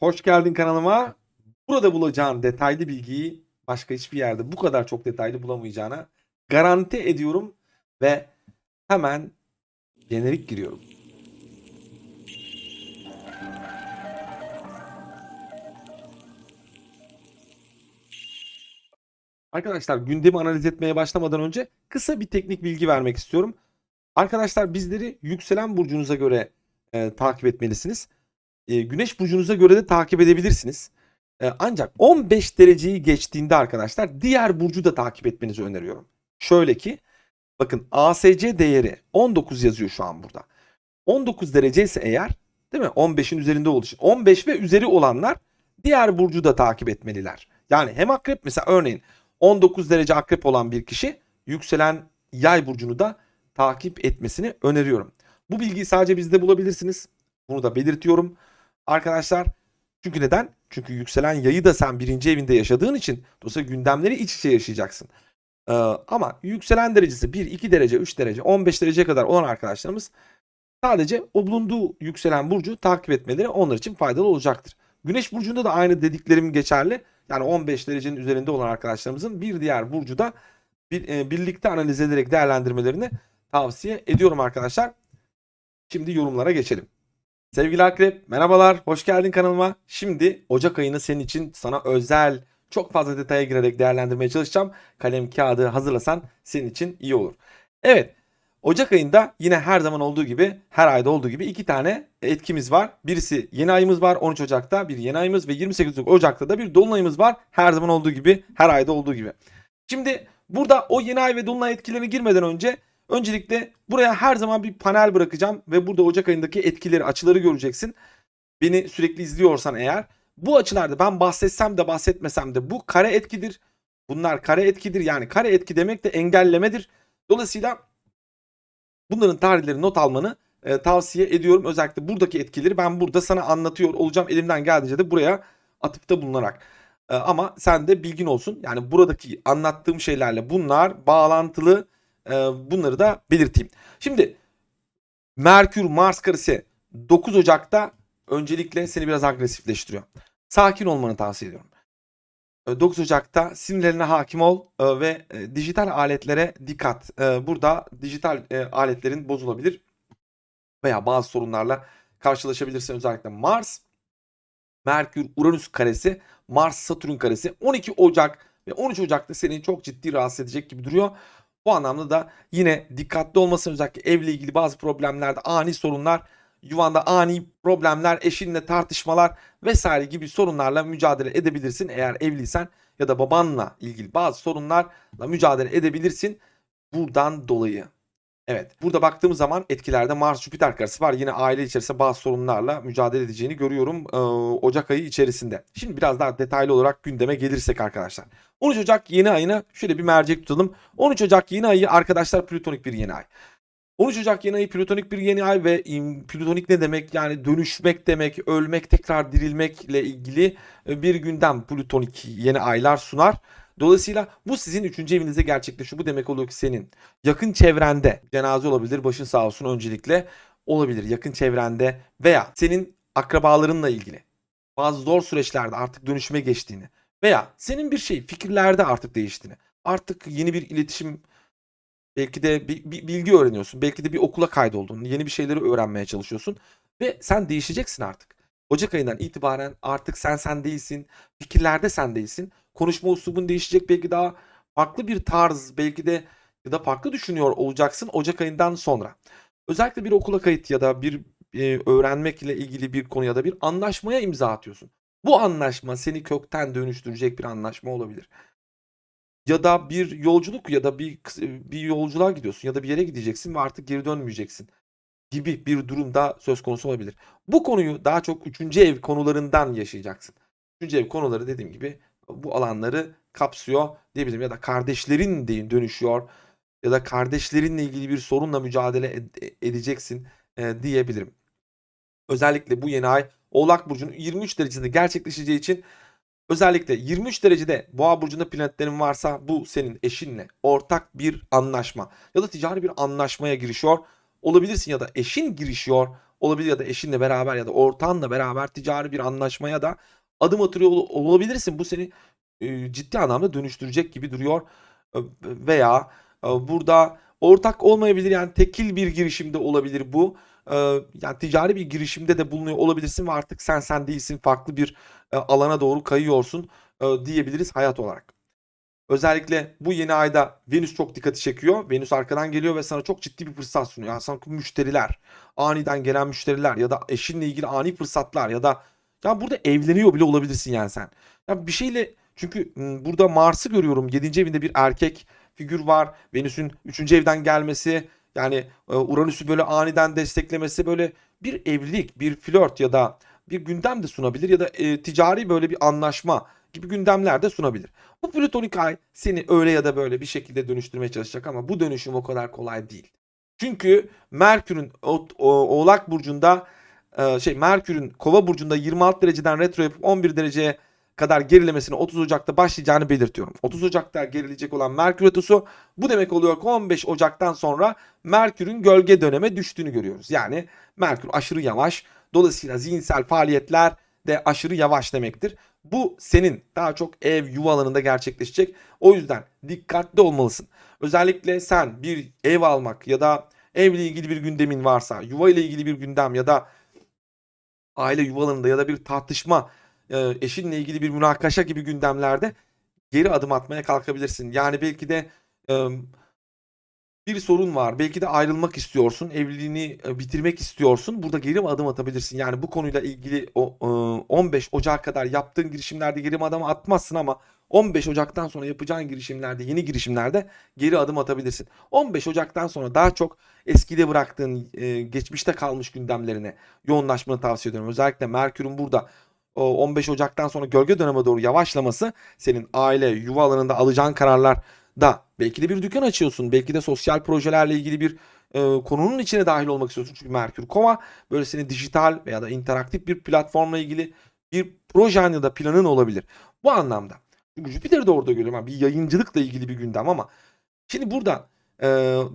Hoş geldin kanalıma. Burada bulacağın detaylı bilgiyi başka hiçbir yerde bu kadar çok detaylı bulamayacağına garanti ediyorum ve hemen jenerik giriyorum. Arkadaşlar gündemi analiz etmeye başlamadan önce kısa bir teknik bilgi vermek istiyorum. Arkadaşlar bizleri yükselen burcunuza göre e, takip etmelisiniz. E, güneş burcunuza göre de takip edebilirsiniz. E, ancak 15 dereceyi geçtiğinde arkadaşlar diğer burcu da takip etmenizi öneriyorum. Şöyle ki bakın ASC değeri 19 yazıyor şu an burada. 19 derece ise eğer değil mi? 15'in üzerinde olduğu için 15 ve üzeri olanlar diğer burcu da takip etmeliler. Yani hem akrep mesela örneğin 19 derece akrep olan bir kişi yükselen yay burcunu da takip etmesini öneriyorum. Bu bilgiyi sadece bizde bulabilirsiniz. Bunu da belirtiyorum. Arkadaşlar çünkü neden? Çünkü yükselen yayı da sen birinci evinde yaşadığın için dolayısıyla gündemleri iç içe yaşayacaksın. Ee, ama yükselen derecesi 1, 2 derece, 3 derece, 15 dereceye kadar olan arkadaşlarımız sadece o bulunduğu yükselen burcu takip etmeleri onlar için faydalı olacaktır. Güneş burcunda da aynı dediklerim geçerli. Yani 15 derecenin üzerinde olan arkadaşlarımızın bir diğer burcu da bir, e, birlikte analiz ederek değerlendirmelerini tavsiye ediyorum arkadaşlar. Şimdi yorumlara geçelim. Sevgili Akrep merhabalar hoş geldin kanalıma. Şimdi Ocak ayını senin için sana özel çok fazla detaya girerek değerlendirmeye çalışacağım. Kalem kağıdı hazırlasan senin için iyi olur. Evet Ocak ayında yine her zaman olduğu gibi her ayda olduğu gibi iki tane etkimiz var. Birisi yeni ayımız var 13 Ocak'ta bir yeni ayımız ve 28 Ocak'ta da bir dolunayımız var. Her zaman olduğu gibi her ayda olduğu gibi. Şimdi burada o yeni ay ve dolunay etkilerine girmeden önce Öncelikle buraya her zaman bir panel bırakacağım ve burada Ocak ayındaki etkileri, açıları göreceksin. Beni sürekli izliyorsan eğer bu açılarda ben bahsetsem de bahsetmesem de bu kare etkidir. Bunlar kare etkidir. Yani kare etki demek de engellemedir. Dolayısıyla bunların tarihleri not almanı e, tavsiye ediyorum. Özellikle buradaki etkileri ben burada sana anlatıyor olacağım. Elimden geldiğince de buraya atıfta bulunarak. E, ama sen de bilgin olsun. Yani buradaki anlattığım şeylerle bunlar bağlantılı e, bunları da belirteyim. Şimdi Merkür Mars karesi 9 Ocak'ta öncelikle seni biraz agresifleştiriyor. Sakin olmanı tavsiye ediyorum. 9 Ocak'ta sinirlerine hakim ol e, ve e, dijital aletlere dikkat. E, burada dijital e, aletlerin bozulabilir veya bazı sorunlarla karşılaşabilirsin özellikle Mars, Merkür, Uranüs karesi, Mars, Satürn karesi 12 Ocak ve 13 Ocak'ta seni çok ciddi rahatsız edecek gibi duruyor. Bu anlamda da yine dikkatli olmasın özellikle evle ilgili bazı problemlerde ani sorunlar, yuvanda ani problemler, eşinle tartışmalar vesaire gibi sorunlarla mücadele edebilirsin eğer evliysen ya da babanla ilgili bazı sorunlarla mücadele edebilirsin buradan dolayı. Evet burada baktığımız zaman etkilerde Mars Jüpiter karesi var. Yine aile içerisinde bazı sorunlarla mücadele edeceğini görüyorum e, Ocak ayı içerisinde. Şimdi biraz daha detaylı olarak gündeme gelirsek arkadaşlar. 13 Ocak yeni ayına şöyle bir mercek tutalım. 13 Ocak yeni ayı arkadaşlar plütonik bir yeni ay. 13 Ocak yeni ayı plütonik bir yeni ay ve plütonik ne demek? Yani dönüşmek demek, ölmek, tekrar dirilmekle ilgili bir gündem plütonik yeni aylar sunar. Dolayısıyla bu sizin üçüncü evinizde gerçekleşiyor. Bu demek oluyor ki senin yakın çevrende cenaze olabilir, başın sağ olsun öncelikle olabilir yakın çevrende veya senin akrabalarınla ilgili bazı zor süreçlerde artık dönüşüme geçtiğini veya senin bir şey fikirlerde artık değiştiğini, artık yeni bir iletişim belki de bir, bir bilgi öğreniyorsun, belki de bir okula kaydolduğunu, yeni bir şeyleri öğrenmeye çalışıyorsun ve sen değişeceksin artık. Ocak ayından itibaren artık sen sen değilsin, fikirlerde sen değilsin. Konuşma uslubun değişecek belki daha farklı bir tarz belki de ya da farklı düşünüyor olacaksın Ocak ayından sonra. Özellikle bir okula kayıt ya da bir e, öğrenmekle ilgili bir konu ya da bir anlaşmaya imza atıyorsun. Bu anlaşma seni kökten dönüştürecek bir anlaşma olabilir. Ya da bir yolculuk ya da bir bir yolculuğa gidiyorsun ya da bir yere gideceksin ve artık geri dönmeyeceksin gibi bir durumda söz konusu olabilir. Bu konuyu daha çok 3. ev konularından yaşayacaksın. 3. ev konuları dediğim gibi bu alanları kapsıyor diyebilirim ya da kardeşlerin de dönüşüyor ya da kardeşlerinle ilgili bir sorunla mücadele ed- edeceksin e, diyebilirim. Özellikle bu yeni ay Oğlak Burcu'nun 23 derecesinde gerçekleşeceği için özellikle 23 derecede Boğa Burcu'nda planetlerin varsa bu senin eşinle ortak bir anlaşma ya da ticari bir anlaşmaya girişiyor olabilirsin ya da eşin girişiyor olabilir ya da eşinle beraber ya da ortağınla beraber ticari bir anlaşmaya da adım atıyor ol- olabilirsin. Bu seni e, ciddi anlamda dönüştürecek gibi duruyor. E, Veya e, burada ortak olmayabilir yani tekil bir girişimde olabilir bu. Yani ticari bir girişimde de bulunuyor olabilirsin ve artık sen sen değilsin farklı bir alana doğru kayıyorsun diyebiliriz hayat olarak. Özellikle bu yeni ayda Venüs çok dikkati çekiyor. Venüs arkadan geliyor ve sana çok ciddi bir fırsat sunuyor. Yani sana müşteriler, aniden gelen müşteriler ya da eşinle ilgili ani fırsatlar ya da ya burada evleniyor bile olabilirsin yani sen. Ya bir şeyle çünkü m, burada Mars'ı görüyorum. 7. evinde bir erkek figür var. Venüs'ün 3. evden gelmesi yani Uranüs'ü böyle aniden desteklemesi böyle bir evlilik, bir flört ya da bir gündem de sunabilir ya da e, ticari böyle bir anlaşma gibi gündemler de sunabilir. Bu plütonik ay seni öyle ya da böyle bir şekilde dönüştürmeye çalışacak ama bu dönüşüm o kadar kolay değil. Çünkü Merkür'ün o- o- Oğlak burcunda e, şey Merkür'ün Kova burcunda 26 dereceden retro yapıp 11 dereceye kadar gerilemesini 30 Ocak'ta başlayacağını belirtiyorum. 30 Ocak'ta gerileyecek olan Merkür retrosu bu demek oluyor ki 15 Ocak'tan sonra Merkür'ün gölge döneme düştüğünü görüyoruz. Yani Merkür aşırı yavaş. Dolayısıyla zihinsel faaliyetler de aşırı yavaş demektir. Bu senin daha çok ev yuva alanında gerçekleşecek. O yüzden dikkatli olmalısın. Özellikle sen bir ev almak ya da evle ilgili bir gündemin varsa, yuva ile ilgili bir gündem ya da aile yuva alanında ya da bir tartışma, e, eşinle ilgili bir münakaşa gibi gündemlerde geri adım atmaya kalkabilirsin. Yani belki de e, bir sorun var. Belki de ayrılmak istiyorsun. Evliliğini e, bitirmek istiyorsun. Burada geri adım atabilirsin. Yani bu konuyla ilgili o e, 15 Ocak'a kadar yaptığın girişimlerde geri adım atmazsın ama 15 Ocak'tan sonra yapacağın girişimlerde, yeni girişimlerde geri adım atabilirsin. 15 Ocak'tan sonra daha çok eskide bıraktığın, e, geçmişte kalmış gündemlerine yoğunlaşmanı tavsiye ediyorum. Özellikle Merkür'ün burada o 15 Ocak'tan sonra gölge döneme doğru yavaşlaması senin aile, yuva alanında alacağın kararlar da belki de bir dükkan açıyorsun. Belki de sosyal projelerle ilgili bir e, konunun içine dahil olmak istiyorsun. Çünkü Merkür Kova böyle senin dijital veya da interaktif bir platformla ilgili bir projen ya da planın olabilir. Bu anlamda. Çünkü Jüpiter'i de orada görüyorum. Bir yayıncılıkla ilgili bir gündem ama şimdi burada e,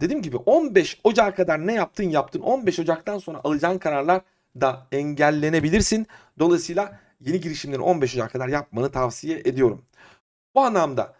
dediğim gibi 15 Ocak'a kadar ne yaptın yaptın. 15 Ocak'tan sonra alacağın kararlar da engellenebilirsin. Dolayısıyla yeni girişimleri 15 Ocak'a kadar yapmanı tavsiye ediyorum. Bu anlamda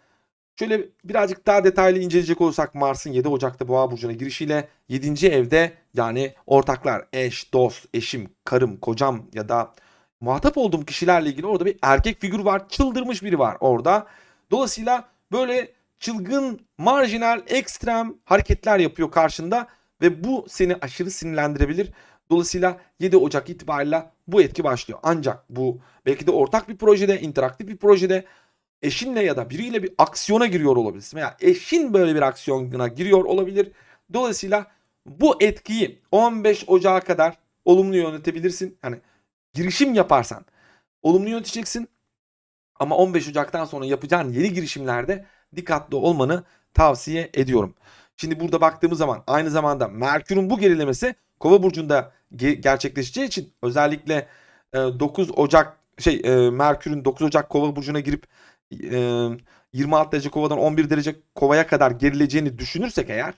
Şöyle birazcık daha detaylı inceleyecek olursak Mars'ın 7 Ocak'ta Boğa burcuna girişiyle 7. evde yani ortaklar, eş, dost, eşim, karım, kocam ya da muhatap olduğum kişilerle ilgili orada bir erkek figür var. Çıldırmış biri var orada. Dolayısıyla böyle çılgın, marjinal, ekstrem hareketler yapıyor karşında ve bu seni aşırı sinirlendirebilir. Dolayısıyla 7 Ocak itibariyle bu etki başlıyor. Ancak bu belki de ortak bir projede, interaktif bir projede eşinle ya da biriyle bir aksiyona giriyor olabilirsin veya eşin böyle bir aksiyona giriyor olabilir. Dolayısıyla bu etkiyi 15 Ocak'a kadar olumlu yönetebilirsin. Hani girişim yaparsan olumlu yöneteceksin. Ama 15 Ocak'tan sonra yapacağın yeni girişimlerde dikkatli olmanı tavsiye ediyorum. Şimdi burada baktığımız zaman aynı zamanda Merkür'ün bu gerilemesi Kova burcunda ge- gerçekleşeceği için özellikle e, 9 Ocak şey e, Merkür'ün 9 Ocak Kova burcuna girip 26 derece Kova'dan 11 derece Kova'ya kadar gerileceğini düşünürsek eğer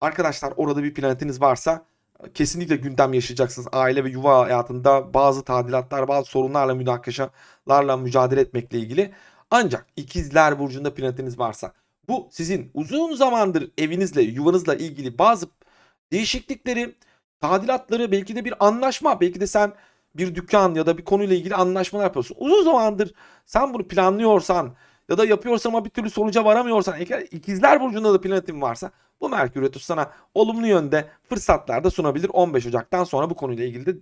arkadaşlar orada bir planetiniz varsa kesinlikle gündem yaşayacaksınız. Aile ve yuva hayatında bazı tadilatlar, bazı sorunlarla münakaşalarla mücadele etmekle ilgili. Ancak ikizler burcunda planetiniz varsa bu sizin uzun zamandır evinizle, yuvanızla ilgili bazı değişiklikleri, tadilatları, belki de bir anlaşma, belki de sen bir dükkan ya da bir konuyla ilgili anlaşmalar yapıyorsun. Uzun zamandır sen bunu planlıyorsan ya da yapıyorsan ama bir türlü sonuca varamıyorsan, eğer ikizler burcunda da planetin varsa bu Merkür Retrosu sana olumlu yönde fırsatlar da sunabilir. 15 Ocak'tan sonra bu konuyla ilgili de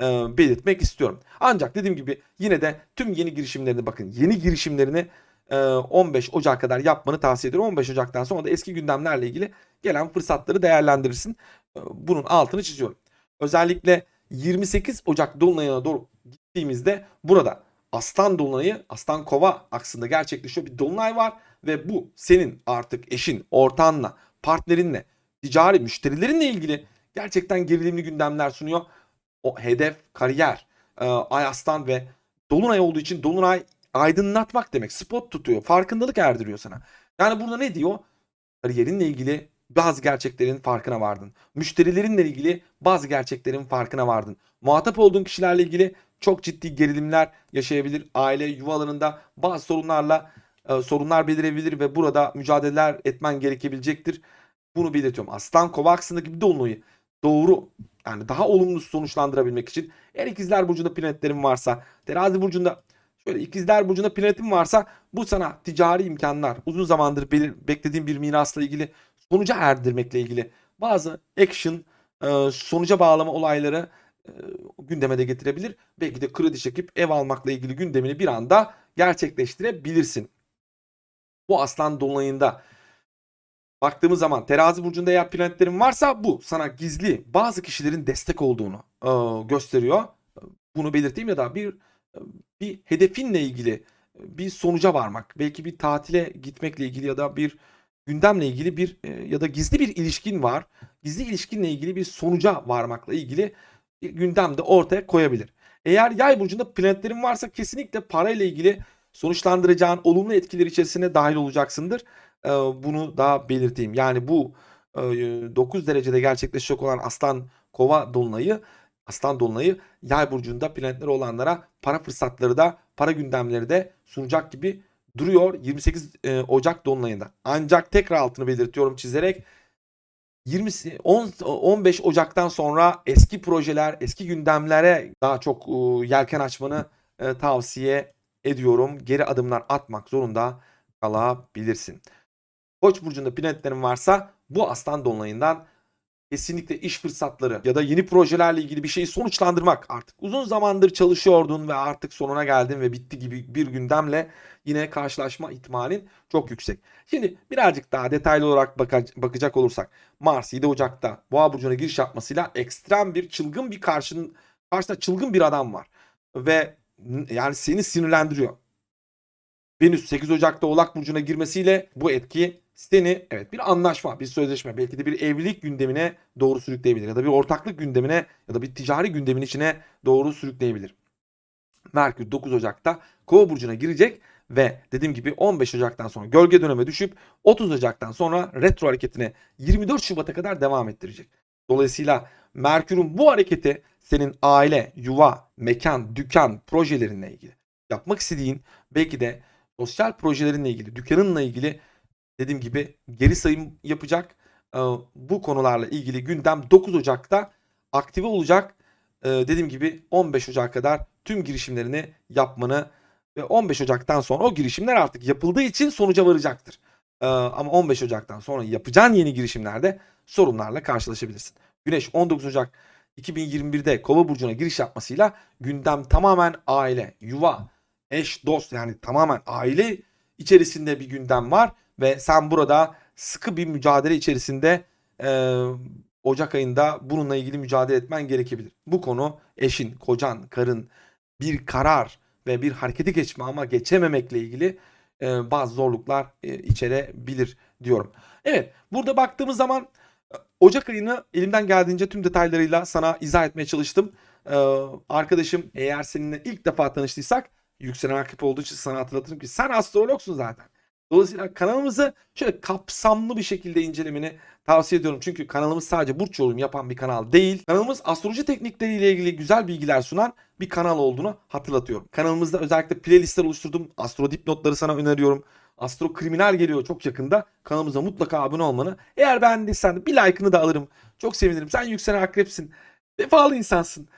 e, belirtmek istiyorum. Ancak dediğim gibi yine de tüm yeni girişimlerini bakın. Yeni girişimlerini e, 15 Ocak kadar yapmanı tavsiye ediyorum. 15 Ocak'tan sonra da eski gündemlerle ilgili gelen fırsatları değerlendirirsin. E, bunun altını çiziyorum. Özellikle 28 Ocak dolunayına doğru gittiğimizde burada Aslan dolunayı Aslan Kova aksında gerçekleşiyor. Bir dolunay var ve bu senin artık eşin, ortağınla, partnerinle, ticari müşterilerinle ilgili gerçekten gerilimli gündemler sunuyor. O hedef, kariyer, e, Ay Aslan ve Dolunay olduğu için Dolunay aydınlatmak demek. Spot tutuyor. Farkındalık erdiriyor sana. Yani burada ne diyor? Kariyerinle ilgili bazı gerçeklerin farkına vardın. Müşterilerinle ilgili bazı gerçeklerin farkına vardın. Muhatap olduğun kişilerle ilgili çok ciddi gerilimler yaşayabilir. Aile yuvalarında bazı sorunlarla e, sorunlar belirebilir ve burada mücadeleler etmen gerekebilecektir. Bunu belirtiyorum. Aslan kova aksındaki bir dolunayı doğru yani daha olumlu sonuçlandırabilmek için eğer ikizler burcunda planetlerin varsa terazi burcunda şöyle ikizler burcunda planetin varsa bu sana ticari imkanlar uzun zamandır belir- beklediğin bir mirasla ilgili sonuca erdirmekle ilgili bazı action e, sonuca bağlama olayları e, gündeme de getirebilir. Belki de kredi çekip ev almakla ilgili gündemini bir anda gerçekleştirebilirsin. Bu aslan dolunayında baktığımız zaman terazi burcunda eğer planetlerin varsa bu sana gizli bazı kişilerin destek olduğunu e, gösteriyor. Bunu belirteyim ya da bir bir hedefinle ilgili bir sonuca varmak, belki bir tatile gitmekle ilgili ya da bir gündemle ilgili bir e, ya da gizli bir ilişkin var. Gizli ilişkinle ilgili bir sonuca varmakla ilgili bir gündem de ortaya koyabilir. Eğer yay burcunda planetlerin varsa kesinlikle parayla ilgili sonuçlandıracağın olumlu etkiler içerisine dahil olacaksındır. Ee, Bunu da belirteyim. Yani bu e, 9 derecede gerçekleşecek olan Aslan Kova dolunayı Aslan dolunayı yay burcunda planetleri olanlara para fırsatları da para gündemleri de sunacak gibi duruyor 28 e, Ocak dolunayında. Ancak tekrar altını belirtiyorum çizerek 20 10 15 Ocak'tan sonra eski projeler, eski gündemlere daha çok e, yelken açmanı e, tavsiye ediyorum. Geri adımlar atmak zorunda kalabilirsin. Koç burcunda planetlerin varsa bu aslan dolunayından kesinlikle iş fırsatları ya da yeni projelerle ilgili bir şeyi sonuçlandırmak artık. Uzun zamandır çalışıyordun ve artık sonuna geldin ve bitti gibi bir gündemle yine karşılaşma ihtimalin çok yüksek. Şimdi birazcık daha detaylı olarak baka- bakacak olursak Mars 7 Ocak'ta Boğa burcuna giriş yapmasıyla ekstrem bir çılgın bir karşının karşısında çılgın bir adam var ve yani seni sinirlendiriyor. Venüs 8 Ocak'ta Oğlak burcuna girmesiyle bu etki seni evet bir anlaşma, bir sözleşme, belki de bir evlilik gündemine doğru sürükleyebilir ya da bir ortaklık gündemine ya da bir ticari gündemin içine doğru sürükleyebilir. Merkür 9 Ocak'ta Kova burcuna girecek ve dediğim gibi 15 Ocak'tan sonra gölge döneme düşüp 30 Ocak'tan sonra retro hareketine 24 Şubat'a kadar devam ettirecek. Dolayısıyla Merkür'ün bu hareketi senin aile, yuva, mekan, dükkan projelerinle ilgili yapmak istediğin belki de sosyal projelerinle ilgili, dükkanınla ilgili dediğim gibi geri sayım yapacak. Ee, Bu konularla ilgili gündem 9 Ocak'ta aktive olacak. Ee, Dediğim gibi 15 Ocak'a kadar tüm girişimlerini yapmanı ve 15 Ocak'tan sonra o girişimler artık yapıldığı için sonuca varacaktır. Ee, Ama 15 Ocak'tan sonra yapacağın yeni girişimlerde sorunlarla karşılaşabilirsin. Güneş 19 Ocak 2021'de Kova burcuna giriş yapmasıyla gündem tamamen aile, yuva, eş, dost yani tamamen aile içerisinde bir gündem var ve sen burada sıkı bir mücadele içerisinde e, Ocak ayında bununla ilgili mücadele etmen gerekebilir. Bu konu eşin, kocan, karın bir karar ve bir harekete geçme ama geçememekle ilgili e, bazı zorluklar e, içerebilir diyorum. Evet burada baktığımız zaman Ocak ayını elimden geldiğince tüm detaylarıyla sana izah etmeye çalıştım. E, arkadaşım eğer seninle ilk defa tanıştıysak yükselen akrep olduğu için sana hatırlatırım ki sen astrologsun zaten. Dolayısıyla kanalımızı şöyle kapsamlı bir şekilde incelemeni tavsiye ediyorum. Çünkü kanalımız sadece burç yorum yapan bir kanal değil. Kanalımız astroloji teknikleriyle ilgili güzel bilgiler sunan bir kanal olduğunu hatırlatıyorum. Kanalımızda özellikle playlistler oluşturdum. Astro dipnotları sana öneriyorum. Astro Kriminal geliyor çok yakında. Kanalımıza mutlaka abone olmanı. Eğer beğendiysen bir like'ını da alırım. Çok sevinirim. Sen yükselen akrepsin. Vefalı insansın.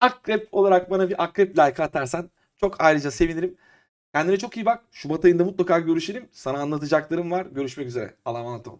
Akrep olarak bana bir akrep like atarsan çok ayrıca sevinirim. Kendine çok iyi bak. Şubat ayında mutlaka görüşelim. Sana anlatacaklarım var. Görüşmek üzere. Allah'a emanet ol.